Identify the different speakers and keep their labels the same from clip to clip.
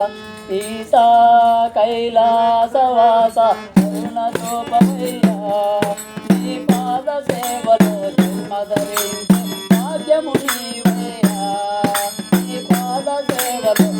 Speaker 1: సీతా కైలాసవాస అరుణోపమయ్యా నీ పాద సేవలో జన్మధరించ పాద సేవలో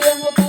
Speaker 1: yang.